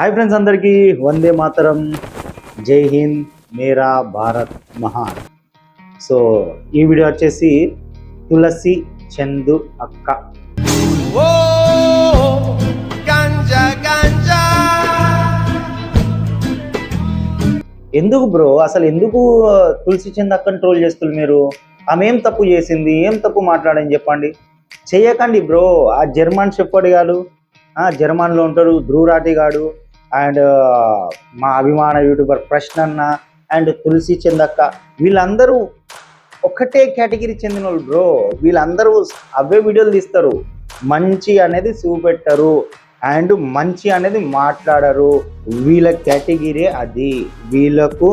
Hi friends అందరికీ వందే మాతరం. జై హింద్ మేరా భారత్ మహాన్. సో ఈ వీడియో వచ్చేసి తులసి చందు అక్క. ఎందుకు బ్రో? అసలు ఎందుకు తులసి చంద్ అక్కని ట్రోల్ చేస్తున్నారు మీరు? ఆమె ఏం తప్పు చేసింది? ఏం తప్పు మాట్లాడని చెప్పండి. చేయకండి బ్రో. ఆ జర్మన్ చెప్పాడు ఆ జర్మన్లో ఉంటాడు ధ్రువరాటి గాడు. అండ్ మా అభిమాన యూట్యూబర్ ప్రశ్న అన్న అండ్ తులసి చందక్క. వీళ్ళందరూ ఒకటే కేటగిరీ చెందిన వాళ్ళు బ్రో. వీళ్ళందరూ అవే వీడియోలు తీస్తారు. మంచి అనేది చూపెట్టరు అండ్ మంచి అనేది మాట్లాడరు. వీళ్ళ కేటగిరీ అది. వీళ్ళకు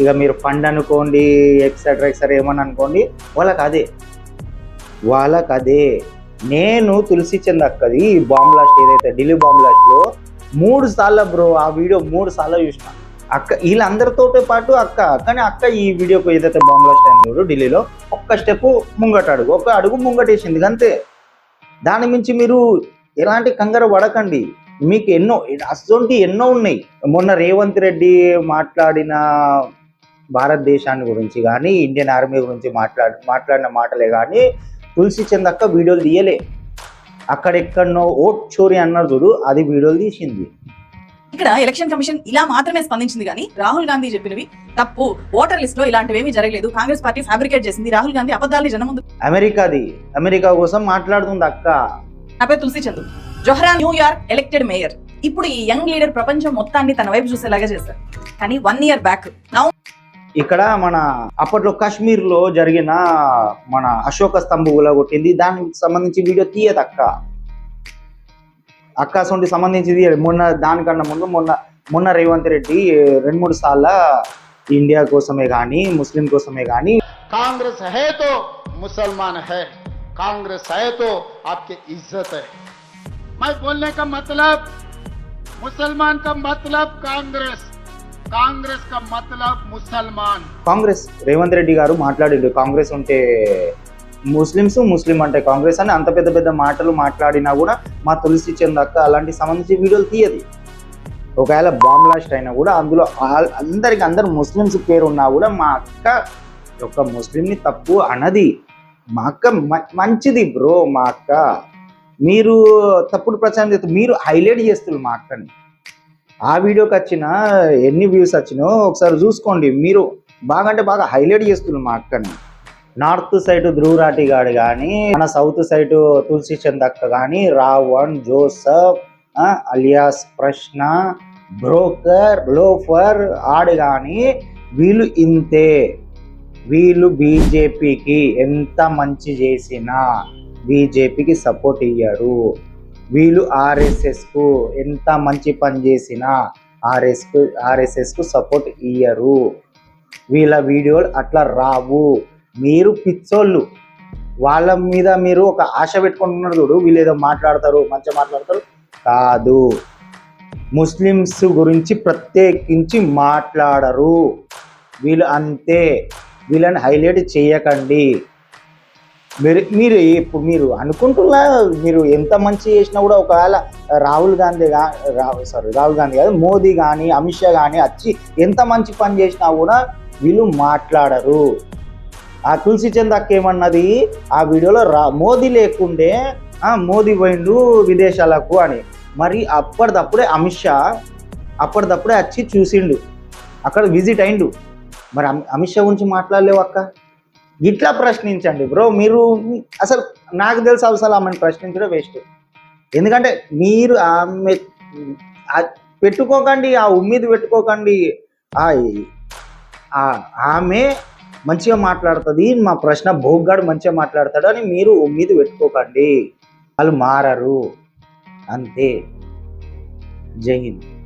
ఇక మీరు ఫండ్ అనుకోండి ఎక్సెట్రా ఎక్సెట్రా ఏమని అనుకోండి వాళ్ళకి అదే వాళ్ళకి అదే నేను తులసి చంద్ అక్కది ఈ బాంబ్ బ్లాస్ట్ ఏదైతే ఢిల్లీ బాంబ్ బ్లాస్ట్లో మూడు సార్లు బ్రో ఆ వీడియో మూడు సార్లు చూసిన. అక్క వీళ్ళందరితో పాటు అక్క కానీ అక్క ఈ వీడియోకి ఏదైతే బాంబ్ స్టాండ్ ఢిల్లీలో ఒక్క స్టెప్ ముంగట అడుగు. ఒక అడుగు ముంగటేసింది అంతే. దాని మించి మీరు ఎలాంటి కంగారు పడకండి. మీకు ఎన్నో అసొంటి ఎన్నో ఉన్నాయి. మొన్న రేవంత్ రెడ్డి మాట్లాడిన భారతదేశాన్ని గురించి కానీ ఇండియన్ ఆర్మీ గురించి మాట్లాడి మాట్లాడిన మాటలే కానీ తులసి చంద్ అక్క వీడియోలు తీయలే. అక్కడెక్కడనో ఓట్ చోరీ అన్నారు చూడు అది వీడియోలు తీసింది. ఇక్కడ ఎలక్షన్ కమిషన్ ఇలా మాత్రమే స్పందించింది కానీ రాహుల్ గాంధీ చెప్పినవి తప్పు. ఓటర్ లిస్ట్లో ఇలాంటివి ఏమీ జరగలేదు. కాంగ్రెస్ పార్టీ ఫ్యాబ్రికేట్ చేసింది. రాహుల్ గాంధీ అబద్ధాలు జనం ముందు అమెరికాది. అమెరికా కోసం మాట్లాడుతుంది అక్క. నా పేరు Tulasi Chandu. Zohran New York elected mayor. ఇప్పుడు ఈ యంగ్ లీడర్ ప్రపంచం మొత్తాన్ని తన వైపు చూసేలాగా చేశారు. కానీ వన్ ఇయర్ బ్యాక్. నౌ ఇక్కడ మన అప్పట్లో కాశ్మీర్ లో జరిగిన మన అశోక స్తంభం ఉలగొట్టింది దానికి సంబంధించి వీడియో తీయదు అక్క అక్క సొంటి సంబంధించి తీయదు మొన్న దానికన్నా ముందు మొన్న మొన్న రేవంత్ రెడ్డి రెండు మూడు సార్ల ఇండియా కోసమే కానీ ముస్లిం కోసమే కానీ కాంగ్రెస్ హే తో ముసల్మాన్ హే కాంగ్రెస్ హే తో ఆప్కే ఇజ్జత్ హై మై బోల్నే కా మతలబ్ ముసల్మాన్ కా మతలబ్ కాంగ్రెస్ కాంగ్రెస్ కా మతలబ్ ముసల్మాన్. కాంగ్రెస్ రేవంత్ రెడ్డి గారు మాట్లాడిండు. కాంగ్రెస్ ఉంటే ముస్లిమ్స్ ముస్లిం అంటే కాంగ్రెస్ అని అంత పెద్ద పెద్ద మాటలు మాట్లాడినా కూడా మా తులసి చంద్ అక్క అలాంటి సంబంధించి వీడియోలు తీయదు. ఒకవేళ బాంబ్ బ్లాస్ట్ అయినా కూడా అందులో అందరికి అందరు ముస్లిమ్స్ పేరు ఉన్నా కూడా మా అక్క ఒక ముస్లింని తప్పు అనది. మా అక్క మంచిది బ్రో మా అక్క. మీరు తప్పుడు ప్రచారం చేస్తారు మీరు హైలైట్ చేస్తున్నారు మా అక్కని. ఆ వీడియోకి వచ్చిన ఎన్ని వ్యూస్ వచ్చినో ఒకసారి చూసుకోండి. మీరు బాగా అంటే బాగా హైలైట్ చేస్తున్నారు మా అక్కని. నార్త్ సైడ్ ధ్రువరాటి గాడు కానీ మన సౌత్ సైడ్ తులసి అక్క కానీ రావణ్ జోసఫ్ అలియాస్ ప్రశ్న బ్రోకర్ లోఫర్ ఆడు కానీ వీళ్ళు ఇంతే. వీళ్ళు బీజేపీకి ఎంత మంచి చేసినా బీజేపీకి సపోర్ట్ ఇయ్యరు వీళ్ళు ఆర్ఎస్ఎస్కు ఎంత మంచి పని చేసినా ఆర్ఎస్కు ఆర్ఎస్ఎస్కు సపోర్ట్ ఇయ్యరు. వీళ్ళ వీడియోలు అట్లా రావు. మీరు పిచ్చోళ్ళు. వాళ్ళ మీద మీరు ఒక ఆశ పెట్టుకుంటున్నారు చూడు వీళ్ళు ఏదో మాట్లాడతారు మంచిగా మాట్లాడతారు. కాదు. ముస్లిమ్స్ గురించి ప్రత్యేకించి మాట్లాడరు. వీళ్ళు అంతే. వీళ్ళని హైలైట్ చేయకండి. మీరు మీరు ఇప్పుడు మీరు అనుకుంటున్నా మీరు ఎంత మంచి చేసినా కూడా ఒకవేళ రాహుల్ గాంధీ గా రా- సారీ రాహుల్ గాంధీ కాదు మోదీ కానీ అమిత్ షా కానీ వచ్చి ఎంత మంచి పని చేసినా కూడా వీళ్ళు మాట్లాడరు. ఆ తులసి చంద్ ఏమన్నది? ఆ వీడియోలో రా మోదీ లేకుండే మోదీ పోయిండు విదేశాలకు అని. మరి అప్పటిదప్పుడే అమిత్ షా అప్పటిదప్పుడే వచ్చి చూసిండు. అక్కడ విజిట్ అయిండు. మరి అమిత్ షా గురించి మాట్లాడలేవు అక్క. ఇట్లా ప్రశ్నించండి బ్రో. మీరు అసలు నాకు తెలుసు అసలు ఆమెను ప్రశ్నించడం వేస్ట్. ఎందుకంటే మీరు ఆమె పెట్టుకోకండి ఆ ఉమ్మీద పెట్టుకోకండి. ఆ ఆమె మంచిగా మాట్లాడుతుంది మా ప్రశ్న భోగ్గాడు మంచిగా మాట్లాడతాడు అని మీరు ఉమ్మీద పెట్టుకోకండి. వాళ్ళు మారరు. అంతే. జై హింద్.